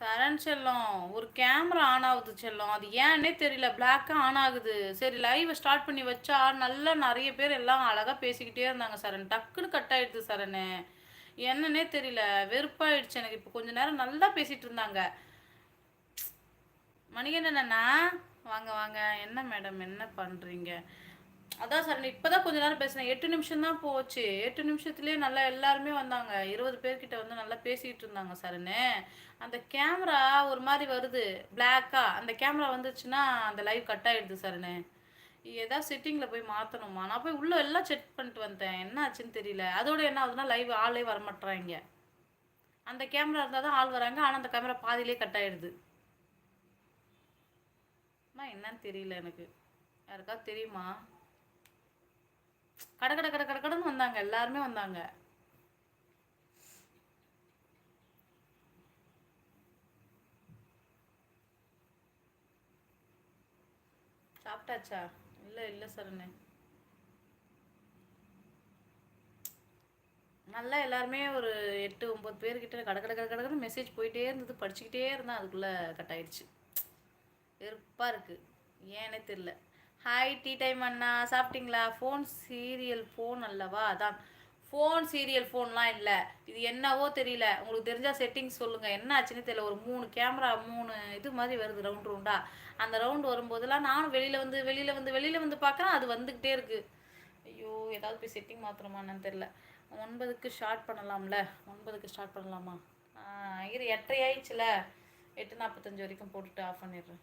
சரண் செல்லம் ஒரு camera on ஆகுது செல்லம். அது ஏன்னே தெரியல பிளாக்காக ஆன் ஆகுது. சரி லைவை ஸ்டார்ட் பண்ணி வச்சா நல்லா நிறைய பேர் எல்லாம் அழகாக பேசிக்கிட்டே இருந்தாங்க சரண். டக்குன்னு கட் ஆயிடுது சரணு. என்னன்னே தெரியல வெறுப்பாயிடுச்சு எனக்கு. இப்போ கொஞ்ச நேரம் நல்லா பேசிட்டு இருந்தாங்க. மணிகண்டன் வாங்க வாங்க. என்ன மேடம் என்ன பண்ணுறீங்க அதான் சார் இப்போதான் கொஞ்ச நேரம் பேசினேன். எட்டு நிமிஷம் தான் போச்சு. எட்டு நிமிஷத்துலேயே நல்லா எல்லாருமே வந்தாங்க. இருபது பேர்கிட்ட வந்து நல்லா பேசிக்கிட்டு இருந்தாங்க சார்னு அந்த கேமரா ஒரு மாதிரி வருது. பிளாக்கா அந்த கேமரா வந்துச்சுன்னா அந்த லைவ் கட் ஆகிடுது சார்னு ஏதாவது செட்டிங்கில் போய் மாற்றணுமா நான் போய் உள்ளே எல்லாம் செக் பண்ணிட்டு வந்தேன். என்ன ஆச்சுன்னு தெரியல. அதோட என்ன ஆகுதுன்னா லைவ் ஆளே வரமாட்டுறாங்க அந்த கேமரா இருந்தால் தான் ஆள் வராங்க. ஆனால் அந்த கேமரா பாதியிலே கட் ஆகிடுது என்னன்னு தெரியல எனக்கு. யாருக்காவது தெரியுமா? கட கட கட கட கடன்னு வந்தாங்க. எல்லாருமே வந்தாங்க. சாப்பிட்டாச்சா? இல்லை இல்லை சரணு நல்லா எல்லாருமே ஒரு எட்டு ஒம்பது பேர்கிட்ட கட கட கட கடன்னு மெசேஜ் போயிட்டே இருந்தது. படிச்சுக்கிட்டே இருந்தேன் அதுக்குள்ளே கட் ஆயிடுச்சு. வெறுப்பாக இருக்குது ஏன்னே தெரில ஹாய் டீ டைம் அண்ணா. சாப்பிட்டீங்களா? ஃபோன் சீரியல் ஃபோன் அல்லவா? அதான். ஃபோன் சீரியல் ஃபோன்லாம் இல்லை. இது என்னவோ தெரியல. உங்களுக்கு தெரிஞ்சால் செட்டிங்ஸ் சொல்லுங்கள் என்ன ஆச்சுன்னு தெரியல. ஒரு மூணு கேமரா மூணு இது மாதிரி வருது ரவுண்ட் ரவுண்டாக அந்த ரவுண்டு வரும்போதெல்லாம் நானும் வெளியில் வந்து வெளியில் வந்து வெளியில் வந்து பார்க்குறேன். அது வந்துக்கிட்டே இருக்குது ஐயோ ஏதாவது போய் செட்டிங் மாற்றணுமான்னு தெரில ஒன்பதுக்கு ஸ்டார்ட் பண்ணலாம்ல. ஒன்பதுக்கு ஸ்டார்ட் பண்ணலாமா? இரு எட்டரை ஆயிடுச்சுல. எட்டு நாற்பத்தஞ்சு வரைக்கும் போட்டுட்டு ஆஃப் பண்ணிடுறேன்.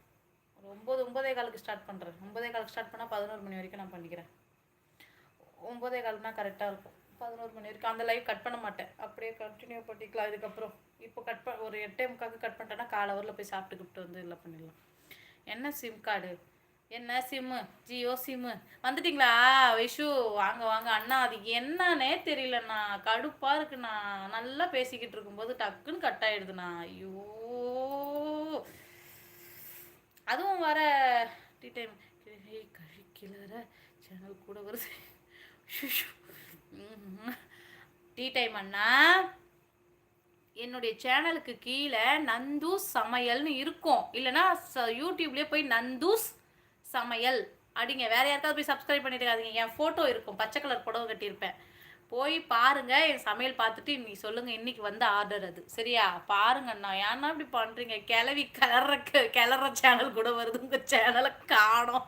ஒரு ஒம்பது ஒம்பதே காலுக்கு ஸ்டார்ட் பண்ணுறேன் ஒம்பதே காலுக்கு ஸ்டார்ட் பண்ணால் பதினோரு மணி வரைக்கும் நான் பண்ணிக்கிறேன். ஒம்பதே காலுக்குனா கரெக்டாக இருக்கும். பதினோரு மணி வரைக்கும் அந்த லைவ் கட் பண்ண மாட்டேன். அப்படியே கண்டினியூ பண்ணிக்கலாம். இதுக்கப்புறம் இப்போ கட் ப ஒரு எட்டே முக்காவுக்கு கட் பண்ணிட்டேன்னா காலை ஹவரில் போய் சாப்பிட்டுக்கிட்டு வந்து இல்லை பண்ணிடலாம். என்ன சிம் கார்டு என்ன சிம்மு ஜியோ சிம்மு வந்துட்டிங்களா? விஷு வாங்க வாங்க. அண்ணா அது என்னன்னே தெரியலண்ணா. கடுப்பாக இருக்குண்ணா. நல்லா பேசிக்கிட்டு இருக்கும்போது டக்குன்னு கட் ஆகிடுதுண்ணா ஐயோ. அதுவும் வர டீ டைம் கழிக்கிளற சேனல் கூட வருது. டீ டைம் அண்ணா. என்னுடைய சேனலுக்கு கீழே நந்தூஸ் சமையல்னு இருக்கும். இல்லைன்னா யூடியூப்லேயே போய் நந்தூஸ் சமையல் அப்படிங்க வேற யாருக்காவது போய் சப்ஸ்கிரைப் பண்ணிட்டு இருக்காதிங்க. என் ஃபோட்டோ இருக்கும். பச்சை கலர் புடவை கட்டியிருப்பேன். போய் பாருங்க என் சமையல் பார்த்துட்டு இன்றைக்கி சொல்லுங்க இன்னைக்கு வந்த ஆர்டர் அது. சரியா? பாருங்கண்ணா ஏன்னா இப்படி பண்றீங்க? கிளவி கிளற கிளற சேனல் கூட வருது உங்க சேனலை காணும்.